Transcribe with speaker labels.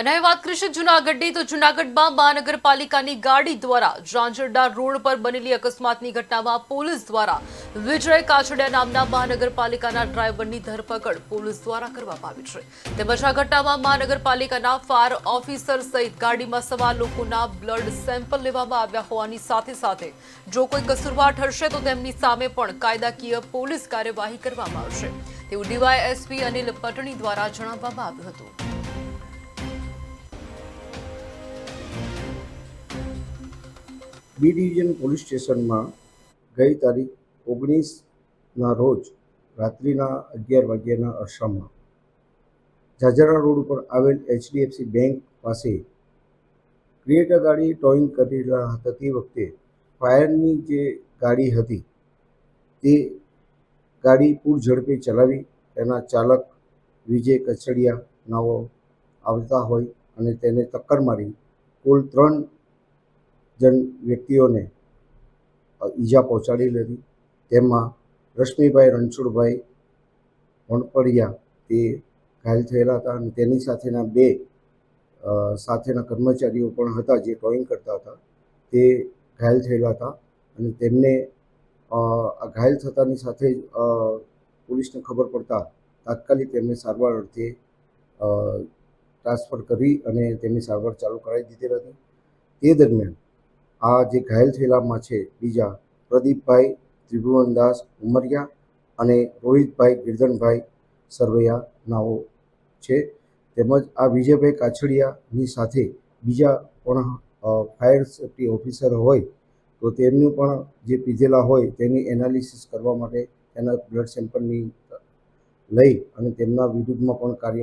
Speaker 1: અને વાત કરીશું જુનાગઢની, તો જુનાગઢમાં મહાનગરપાલિકાની ગાડી દ્વારા ઝાંઝરડા રોડ પર બનેલી અકસ્માતની ઘટનામાં પોલીસ દ્વારા વિજય કાછડિયા નામના મહાનગરપાલિકાના ડ્રાઈવરની ધરપકડ પોલીસ દ્વારા કરવામાં આવી છે. તેમજ આ ઘટનામાં મહાનગરપાલિકાના ફાયર ઓફિસર સહિત ગાડીમાં સવાર લોકોના બ્લડ સેમ્પલ લેવામાં આવ્યા હોવાની સાથે સાથે જો કોઈ કસૂરવાર ઠરશે તો તેમની સામે પણ કાયદાકીય પોલીસ કાર્યવાહી કરવામાં આવશે. તેવું ડીવાયએસપી અનિલ પટણી દ્વારા જણાવવામાં આવ્યું હતું.
Speaker 2: બી ડિવિઝન પોલીસ સ્ટેશનમાં ગઈ તારીખ ઓગણીસના રોજ રાત્રિના અગિયાર વાગ્યાના અરસામાં જાજરા રોડ ઉપર આવેલ એચડીએફસી બેંક પાસે ક્રિએટર ગાડી ટોઈંગ કરી રહ્યા હતા. તે વખતે ફાયરની જે ગાડી હતી, તે ગાડી પૂર ઝડપે ચલાવી, તેના ચાલક વિજય કચડિયા નાઓ આવતા હોય અને તેને ટક્કર મારી કુલ ત્રણ જન વ્યક્તિઓને ઈજા પહોંચાડી હતી તેમાં રશ્મિભાઈ રણછોડભાઈ વણપડિયા તે ઘાયલ થયેલા હતા અને તેની સાથેના બે સાથેના કર્મચારીઓ પણ હતા જે ડ્રોઈંગ કરતા હતા. તે ઘાયલ થયેલા હતા અને તેમને આ ઘાયલ થતાની સાથે જ પોલીસને ખબર પડતા તાત્કાલિક તેમને સારવાર અર્થે ટ્રાન્સફર કરી અને તેમની સારવાર ચાલુ કરાવી દીધેલ હતી. તે દરમિયાન આ જે ઘાયલ થયેલામાં છે, બીજા પ્રદીપભાઈ ત્રિભુવનદાસ ઉમરિયા અને રોહિતભાઈ ગિરધનભાઈ સરવૈયા નાઓ છે. તેમજ આ વિજયભાઈ કાછડિયાની સાથે બીજા પણ ફાયર સેફ્ટી ઓફિસર હોય, તો તેમનું પણ જે પીધેલા હોય તેની એનાલિસિસ કરવા માટે તેના બ્લડ સેમ્પલની લઈ અને તેમના વિરુદ્ધમાં પણ કાર્ય